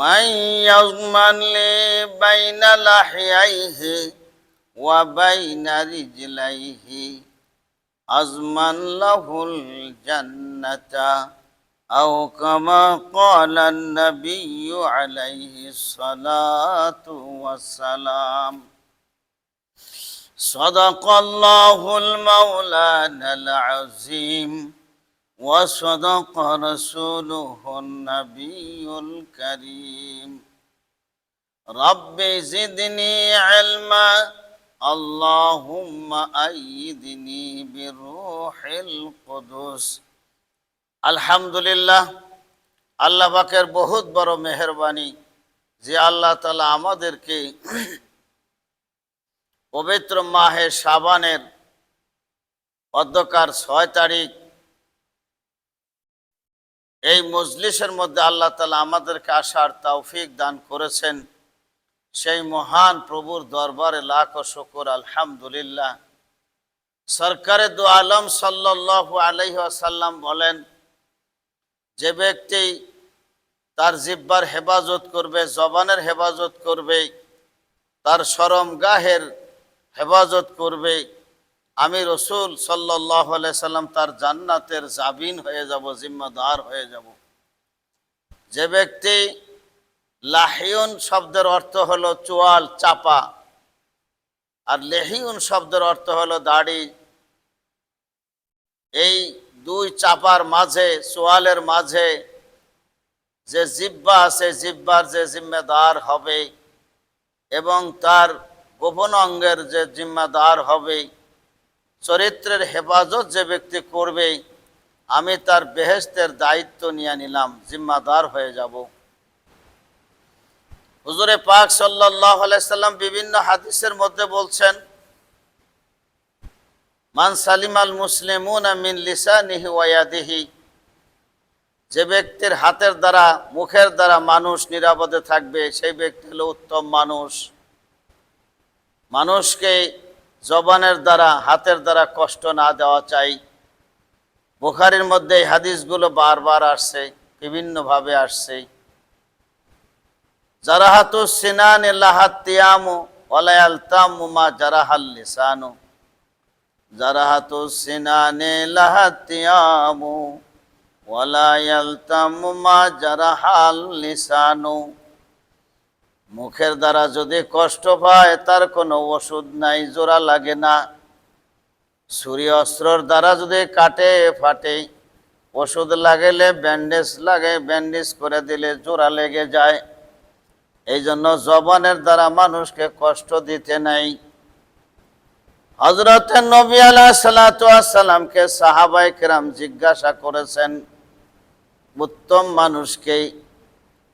من يضمن لي بين لحييه وبين رجليه أزمن له الجنة أو كما قال النبي عليه الصلاة والسلام. صدق الله المولانا العظيم. وصدق رسوله النبي الكريم رب زدني علما اللهم أيدني بروح القدس الحمد لله আল্লাহ পাকের বহুত বড় মেহরবানি যে আল্লাহ তালা আমাদেরকে পবিত্র মাহে সাবানের অধ্যকার ছয় তারিখ এই মজলিসের মধ্যে আল্লাহ তালা আমাদেরকে আসার তৌফিক দান করেছেন। সেই মহান প্রভুর দরবারে লাখ শকর, আলহামদুলিল্লাহ। সরকারে দু আলম সাল্লাহ আলহাসাল্লাম বলেন, যে ব্যক্তি তার জিব্বার হেফাজত করবে, জবানের হেফাজত করবে, তার সরম গাহের হেফাজত করবে আমি রসুল সাল্লাহ সাল্লাম তার জান্নাতের জাবিন হয়ে যাব, জিম্মাদার হয়ে যাব। যে ব্যক্তি লাহিউন শব্দের অর্থ হলো চোয়াল, চাপা। আর লেহিউন শব্দের অর্থ হলো দাড়ি। এই দুই চাপার মাঝে, চোয়ালের মাঝে যে জিব্বা আছে জিব্বার যে জিম্মেদার হবে এবং তার গোপন অঙ্গের যে জিম্মাদার হবে চরিত্রের হেফাজত যে ব্যক্তি করবে আমি তার বেহেস্তের দায়িত্ব নিয়ে নিলাম, জিম্মাদার হয়ে যাব। হুজুরে পাক সাল্লাহ সাল্লাম বিভিন্ন হাদিসের মধ্যে বলছেন, মান সালিমাল মুসলিমুন মিন লিসানিহি ওয়াদিহি যে ব্যক্তির হাতের দ্বারা, মুখের দ্বারা মানুষ নিরাপদে থাকবে, সেই ব্যক্তি হলো উত্তম মানুষ। মানুষকে জবানের দ্বারা, হাতের দ্বারা কষ্ট না দেওয়া চাই। বুখারির মধ্যে এই হাদিসগুলো বারবার আসছে, বিভিন্নভাবে আসছে। জারাহাতু সিনান লাহাতিয়ামু ওয়ালায়াল তামুমা লাহাতিয়ামু মুখের দ্বারা যদি কষ্ট পায়, তার কোনো ওষুধ নাই, জোড়া লাগে না। সূর্য অস্ত্রর দ্বারা যদি কাটে, ফাটে, ওষুধ লাগেলে ব্যান্ডেজ লাগে, ব্যান্ডেজ করে দিলে জোড়া লেগে যায়। এই জন্য জবানের দ্বারা মানুষকে কষ্ট দিতে নাই। হজরত নবী আলাহ সালাতামকে সাহাবাই কেরাম জিজ্ঞাসা করেছেন, উত্তম মানুষকেই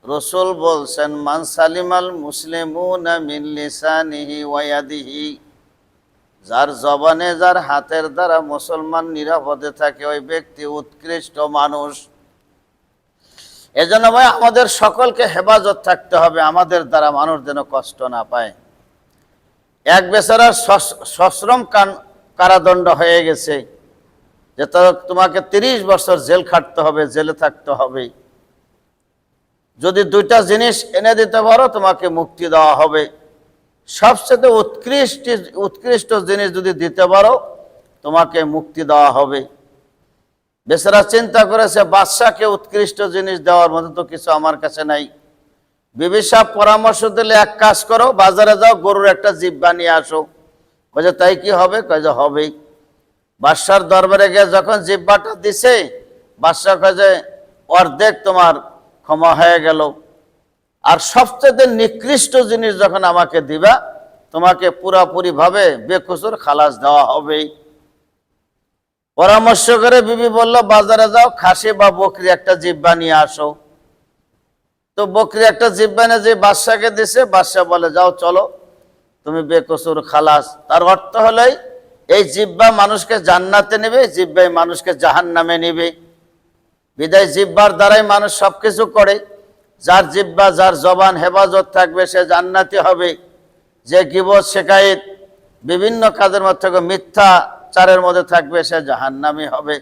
রসুল বলছেন, মান সালিমাল ওয়াদিহি যার জবানে, যার হাতের দ্বারা মুসলমান নিরাপদে থাকে, ওই ব্যক্তি উৎকৃষ্ট মানুষ। এজন্য ভাই, আমাদের সকলকে হেফাজত থাকতে হবে। আমাদের দ্বারা মানুষ যেন কষ্ট না পায়। এক বেচারার সশ্রম কারাদণ্ড হয়ে গেছে যে তোমাকে তিরিশ বছর জেল খাটতে হবে, জেলে থাকতে হবে। যদি দুইটা জিনিস এনে দিতে পারো, তোমাকে মুক্তি দেওয়া হবে। সবচেয়ে উৎকৃষ্ট উৎকৃষ্ট জিনিস যদি দিতে পারো, তোমাকে মুক্তি দেওয়া হবে। বেচারা চিন্তা করেছে, বাদশাকে উৎকৃষ্ট জিনিস দেওয়ার মতো তো কিছু আমার কাছে নাই। বিবিসা পরামর্শ দিলে এক কাজ করো, বাজারে যাও, গরুর একটা জিব্বা নিয়ে আসো। কয়ে তাই কি হবে? কয়ে হবেই। বাদশার দরবারে গিয়ে যখন জিব্বাটা দিছে বাদশাহ কয়ে অর্ধেক তোমার ক্ষমা হয়ে গেল। আর সবচেয়ে নিকৃষ্ট জিনিস যখন আমাকে দিবা, তোমাকে পুরাপুরিভাবে বেকসুর খালাস দেওয়া হবেই পরামর্শ করে বিবি বলল, বাজারে যাও, খাসি বা বকরি একটা জিব্বা নিয়ে আসো। তো বকরি একটা জিব্বা নিয়ে যে বাদশাকে দিছে বাদশাহ বলে, যাও, চলো, তুমি বেকসুর খালাস। তার অর্থ হলোই, এই জিব্বা মানুষকে জান্নাতে নেবে, জিব্বাই মানুষকে জাহান নামে নেবে। বিদায় জিব্বার দ্বারাই মানুষ সবকিছু করে। যার জিব্বা, যার জবান হেফাজত থাকবে, সে জান্নাতি হবে। যে গিবত শেখায়ত বিভিন্ন কাজের মধ্যে মিথ্যা চারের মধ্যে থাকবে, সে জাহান্নামি হবে।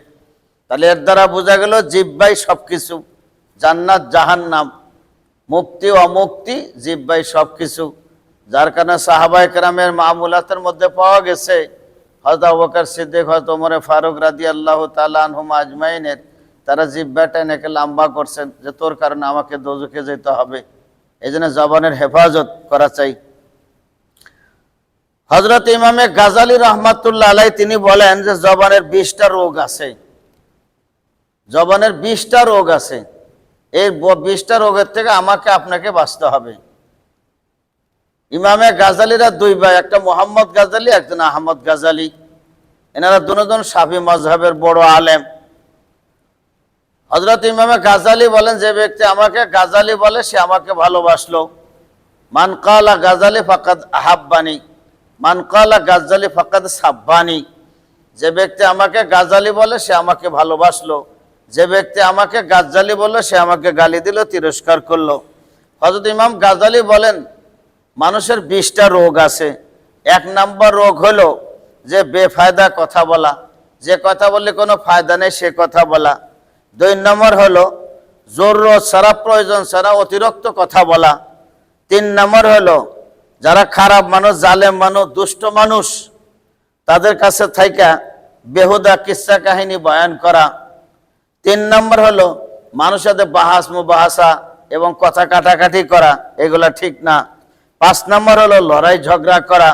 তাহলে এর দ্বারা বোঝা গেল, জিব্বাই সব কিছু জান্নাত জাহান্নাম। মুক্তি, অমুক্তি, জিব্বাই সব কিছু যার কারণে সাহাবাই কেরামের মামুলাতের মধ্যে পাওয়া গেছে হয়তো আবকার সিদ্দিক হয়তো ওমরে ফারুক রাদি আল্লাহ তালহুম আজমাইনের। তারা জিব্বাটা এনেকে লম্বা করছেন যে তোর কারণে আমাকে দোজুকে যেতে হবে। এই জন্য জবানের হেফাজত করা চাই। হজরত ইমামে গাজালি রহমাতুল্লাহ আলাই তিনি বলেন যে জবানের বিশটা রোগ আছে। জবানের বিশটা রোগ আছে। এই বিশটা রোগের থেকে আমাকে আপনাকে বাঁচতে হবে। ইমামে গাজালিরা দুই ভাই, একটা মোহাম্মদ গাজালি, একজন আহমদ গাজালি। এনারা দুজন সাফি মজহাবের বড় আলেম। হজরত ইমামে গাজালি বলেন, যে ব্যক্তি আমাকে গাজালি বলে, সে আমাকে ভালোবাসলো। মান কালা গাজালি ফাকাদ আহাব্বানি। মান কালা গাজালি ফাকাদ সাব্বানি। যে ব্যক্তি আমাকে গাজালি বলে, সে আমাকে ভালোবাসলো। যে ব্যক্তি আমাকে গাজালি বলল সে আমাকে গালি দিল, তিরস্কার করল। হজরত ইমাম গাজালি বলেন, মানুষের বিশটা রোগ আছে। এক নাম্বার রোগ হলো যে বেফায়দা কথা বলা। যে কথা বললে কোনো ফায়দা নেই, সে কথা বলা। দুই নম্বর হলো জরুরত সারা প্রয়োজন ছাড়া অতিরিক্ত কথা বলা। তিন নম্বর হলো, যারা খারাপ মানুষ, জালেম মানুষ, দুষ্ট মানুষ, তাদের কাছে থাইকা বেহুদা কিস্সা কাহিনী বয়ান করা। তিন নম্বর হলো মানুষের বাহাস, মুবাহাসা এবং কথা কাটাকাটি করা, এগুলা ঠিক না। পাঁচ নম্বর হলো, লড়াই ঝগড়া করা।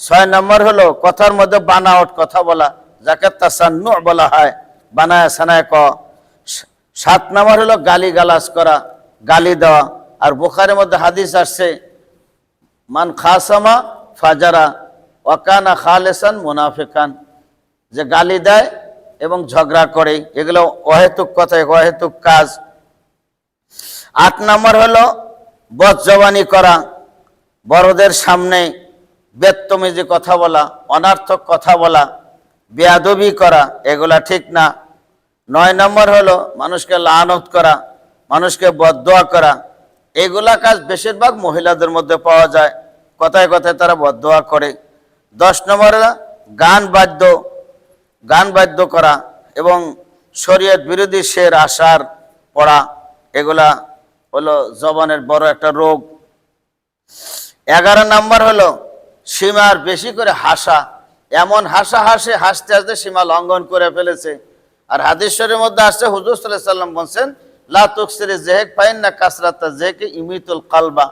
ছয় নম্বর হলো, কথার মধ্যে বানাওট কথা বলা, যাকে তাসান্নু বলা হয়, বানায় সানায় ক। সাত নম্বর হলো গালি গালাজ করা, গালি দেওয়া। আর বুখারের মধ্যে হাদিস আসছে, মান খাসামা ফাজারা, ওয়াকানা খালেসান মুনাফিকান। যে গালি দেয় এবং ঝগড়া করে, এগুলো অহেতুক কথা, অহেতুক কাজ। আট নম্বর হলো বদজবানি করা, বড়দের সামনে বেত্তমিজি কথা বলা, অনার্থক কথা বলা, বেয়াদবি করা, এগুলা ঠিক না। নয় নম্বর হলো মানুষকে লানত করা, মানুষকে বদদোয়া করা। এগুলা কাজ বেশিরভাগ মহিলাদের মধ্যে পাওয়া যায়। কথায় কথায় তারা বদদোয়া করে। দশ নম্বর গান বাদ্য গান বাদ্য করা এবং শরীয়ত বিরোধী শের আশার পড়া, এগুলা হলো জবানের বড় একটা রোগ। এগারো নম্বর হলো সীমার বেশি করে হাসা। এমন হাসা হাসে হাসতে হাসতে সীমা লঙ্ঘন করে ফেলেছে। আর হাদিশ্বরের মধ্যে আসছে, হুজুর সাল্লাহ সাল্লাম বলছেন, লা তুকসিরে জেহেক পাইন না কাসরাতা জেহেকে ইমিতুল কালবা।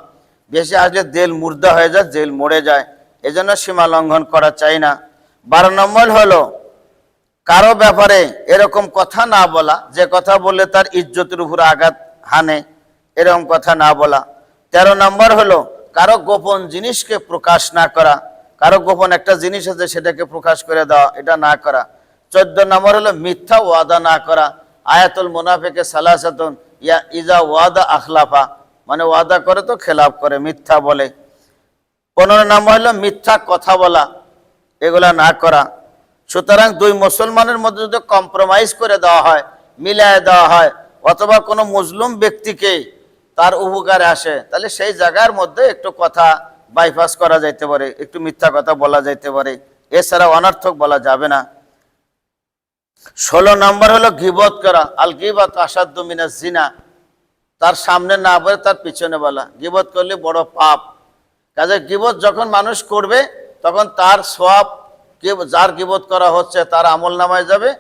বেশি আসলে দেল মুর্দা হয়ে যায়, জেল মরে যায়। এজন্য সীমা লঙ্ঘন করা চাই না। বারো নম্বর হলো, কারও ব্যাপারে এরকম কথা না বলা, যে কথা বললে তার ইজ্জতের উপর আঘাত হানে, এরকম কথা না বলা। তেরো নম্বর হলো, কারও গোপন জিনিসকে প্রকাশ না করা। কারও গোপন একটা জিনিস আছে, সেটাকে প্রকাশ করে দেওয়া, এটা না করা। চোদ্দ নম্বর হলো, মিথ্যা ওয়াদা না করা। আয়াতুল মুনাফেকে সালাসাতুন, ইয়া ইজা ওয়াদা আখলাফা। মানে ওয়াদা করে তো খেলাফ করে, মিথ্যা বলে। পনেরো নম্বর হলো, মিথ্যা কথা বলা, এগুলা না করা। সুতরাং দুই মুসলমানের মধ্যে যদি কম্প্রোমাইজ করে দেওয়া হয়, মিলায় দেওয়া হয়, অথবা কোনো মুসলিম ব্যক্তিকে তার উপকারে আসে, তাহলে সেই জায়গার মধ্যে একটু কথা বাইপাস করা যাইতে পারে, একটু মিথ্যা কথা বলা যাইতে পারে। এছাড়া অনর্থক বলা যাবে না। ষোলো নম্বর হলো গিবত করা। আল গিবত মিনাজ জিনা। তার সামনে না বলে তার পিছনে বলা। গিবত করলে বড় পাপ। কাজে গিবত যখন মানুষ করবে, তখন তার সব যার গিবত করা হচ্ছে তার আমল নামায় যাবে,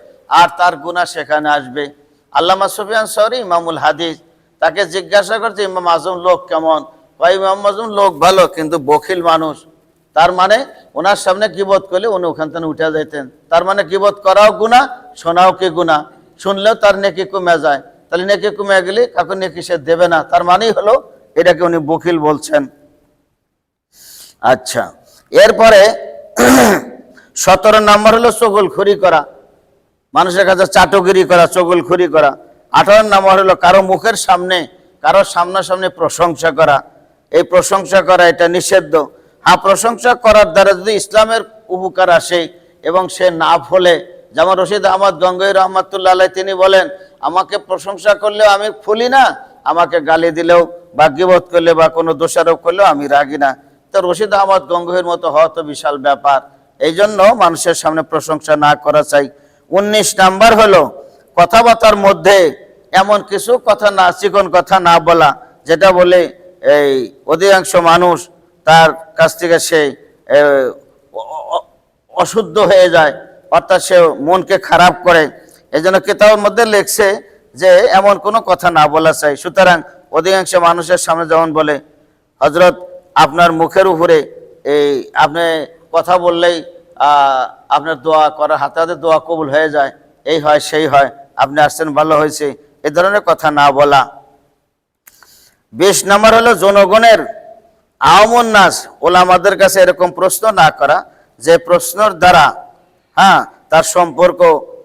আর তার গুণা সেখানে আসবে। আল্লামা সুফিয়ান সরি ইমামুল হাদিস, তাকে জিজ্ঞাসা করছে, ইমাম আজম লোক কেমন? বা ইমাম আজম লোক ভালো, কিন্তু বখিল মানুষ। তার মানে ওনার সামনে গিবত করলে উনি ওখান থেকে উঠে যাইতেন তার মানে গিবত করাও গুণা শোনাও কি গুণা শুনলেও তার নেকি কমে যায়। তাহলে নেকি কমে গেলে কাকু নেকি সে দেবে না। তার মানেই হলো এটাকে উনি বকিল বলছেন। আচ্ছা এরপরে সতেরো নম্বর হলো চগলখড়ি করা। মানুষের কাছে চাটগিরি করা, চগলখড়ি করা। আঠারো নম্বর হলো কারও মুখের সামনে, কারও সামনাসামনি প্রশংসা করা। এই প্রশংসা করা এটা নিষিদ্ধ। হ্যাঁ প্রশংসা করার দ্বারা যদি ইসলামের উপকার আসে এবং সে না ফলে যেমন রশিদ আহমদ গঙ্গই রহমতুল্লাহ তিনি বলেন, আমাকে প্রশংসা করলেও আমি ফুলি না, আমাকে গালি দিলেও বা করলে বা কোনো দোষারোপ করলেও আমি রাগি না। তো রশিদ আহমদ গঙ্গহির মতো হওয়া তো বিশাল ব্যাপার। এই জন্য মানুষের সামনে প্রশংসা না করা চাই। উনিশ নাম্বার হলো, কথাবার্তার মধ্যে এমন কিছু কথা না চিকন কথা না বলা, যেটা বলে, এই অধিকাংশ মানুষ তার কাছ থেকে সে অশুদ্ধ হয়ে যায়, অর্থাৎ সে মনকে খারাপ করে। এই জন্য কেতাবের মধ্যে লেখছে যে, এমন কোনো কথা না বলা চাই। সুতরাং অধিকাংশ মানুষের সামনে যেমন বলে হজরত আপনার মুখের উপরে এই, আপনি কথা বললেই আপনার দোয়া করার হাতে হাতে দোয়া কবুল হয়ে যায়। এই হয়, সেই হয়, আপনি আসছেন, ভালো হয়েছে। এ ধরনের কথা না বলা। বিশ নম্বর হলো জনগণের আওমন নাস, ওলামাদের কাছে এরকম প্রশ্ন না করা, যে প্রশ্নর দ্বারা হ্যাঁ তার সম্পর্ক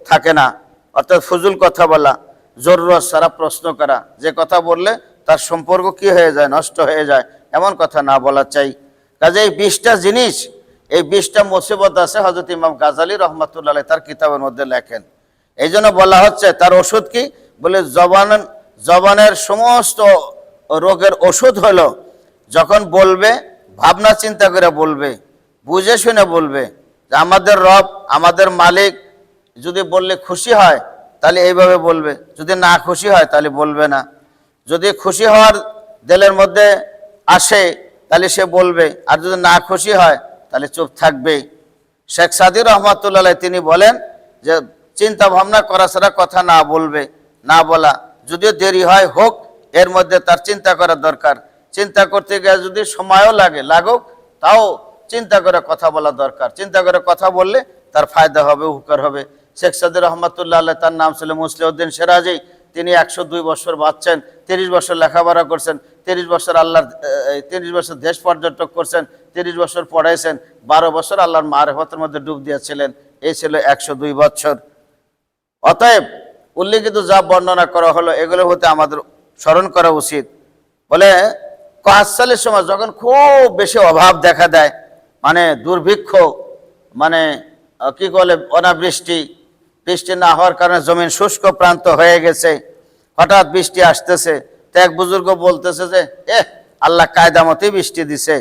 থাকে না। অর্থাৎ ফজুল কথা বলা, জরুরত সারা প্রশ্ন করা, যে কথা বললে তার সম্পর্ক কি হয়ে যায়, নষ্ট হয়ে যায়, এমন কথা না বলা চাই। কাজে এই বিশটা জিনিস, এই বিশটা মুসিবত আছে হজরত ইমাম গাজালি রহমতুল্লাহ তার কিতাবের মধ্যে লেখেন। এই জন্য বলা হচ্ছে, তার ওষুধ কি? বলে জবান, জবানের সমস্ত রোগের ওষুধ হলো যখন বলবে, ভাবনা চিন্তা করে বলবে, বুঝে শুনে বলবে যে আমাদের রব, আমাদের মালিক, যদি বললে খুশি হয়, তাহলে এইভাবে বলবে। যদি না খুশি হয়, তাহলে বলবে না। যদি খুশি হওয়ার দেলের মধ্যে আসে, তাহলে সে বলবে। আর যদি না খুশি হয়, তাহলে চুপ থাকবে। শেখ সাদির রহমতুল্লাহ তিনি বলেন যে, চিন্তা ভাবনা করা ছাড়া কথা না বলবে, না বলা। যদিও দেরি হয়, হোক, এর মধ্যে তার চিন্তা করা দরকার। চিন্তা করতে গিয়ে যদি সময়ও লাগে, লাগুক, তাও চিন্তা করে কথা বলা দরকার। চিন্তা করে কথা বললে তার ফায়দা হবে, উপকার হবে। শেখ সাদির রহমতুল্লাহ আল্লাহ তার নাম ছিল মুসলিউদ্দিন সেরাজি। তিনি একশো দুই বছর বাঁচছেন, তিরিশ বছর লেখাপড়া করছেন, তিরিশ বছর আল্লাহর তিরিশ বছর দেশ পর্যটক করছেন, তিরিশ বছর পড়াইছেন, বারো বছর আল্লাহর মারেফতের মধ্যে ডুব দিয়েছিলেন। এই ছিল একশো দুই বছর। অতএব উল্লিখিত যা বর্ণনা করা হলো, এগুলো হতে আমাদের স্মরণ করা উচিত। বলে সালের সময় যখন খুব বেশি অভাব দেখা দেয় মানে দুর্ভিক্ষ মানে কি বলে, অনাবৃষ্টি, বৃষ্টি না হওয়ার কারণে জমিন শুষ্ক প্রান্ত হয়ে গেছে, হঠাৎ বৃষ্টি আসতেছে, তো এক বুজুর্গ বলতেছে যে এ আল্লাহ কায়দা মতোই বৃষ্টি দিছে।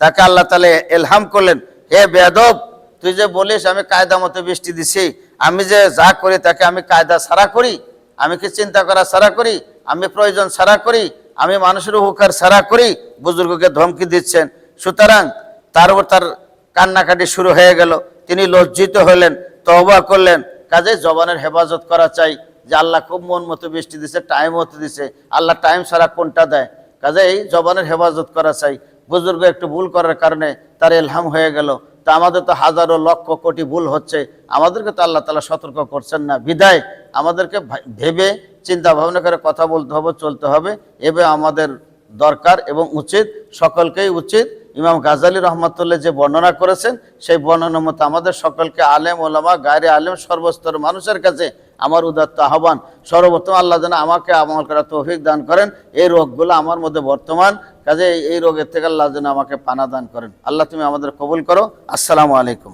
তাকে আল্লাহ তালে এলহাম করলেন, হে বেদব তুই যে বলিস আমি কায়দা মতো বৃষ্টি দিছি, আমি যে যা করি তাকে আমি কায়দা সারা করি, আমি কি চিন্তা করা সারা করি, আমি প্রয়োজন সারা করি আমি মানুষের উপকার সারা করি, বুজুর্গকে ধমকি দিচ্ছেন। সুতরাং তার উপর তার কান্নাকাটি শুরু হয়ে গেল। তিনি লজ্জিত হলেন তহবা করলেন। কাজে জবানের হেফাজত করা চাই যে আল্লাহ খুব মন মতো বৃষ্টি দিছে টাইম মতো দিছে। আল্লাহ টাইম সারা কোনটা দেয়? কাজেই জবানের হেফাজত করা চাই। বুজুর্গ একটু ভুল করার কারণে তার এলহাম হয়ে গেল। তা আমাদের তো হাজারো লক্ষ কোটি ভুল হচ্ছে। আমাদেরকে তো আল্লাহ তালা সতর্ক করছেন না। বিদায়, আমাদেরকে ভেবে চিন্তা ভাবনা করে কথা বলতে হবে, চলতে হবে। এবে আমাদের দরকার এবং উচিত, সকলকেই উচিত। ইমাম গাজালি রহমতুল্লাহ যে বর্ণনা করেছেন, সেই বর্ণনা মতো আমাদের সকলকে আলেম, ওলামা গায়ে আলেম সর্বস্তর মানুষের কাছে আমার উদাত্ত আহ্বান। সর্বপ্রথম আল্লাহ যেন আমাকে আমল করা তৌফিক দান করেন। এই রোগগুলো আমার মধ্যে বর্তমান কাজে এই রোগের থেকে আল্লাহ যেন আমাকে পানা দান করেন। আল্লাহ তুমি আমাদের কবুল করো। আসসালামু আলাইকুম।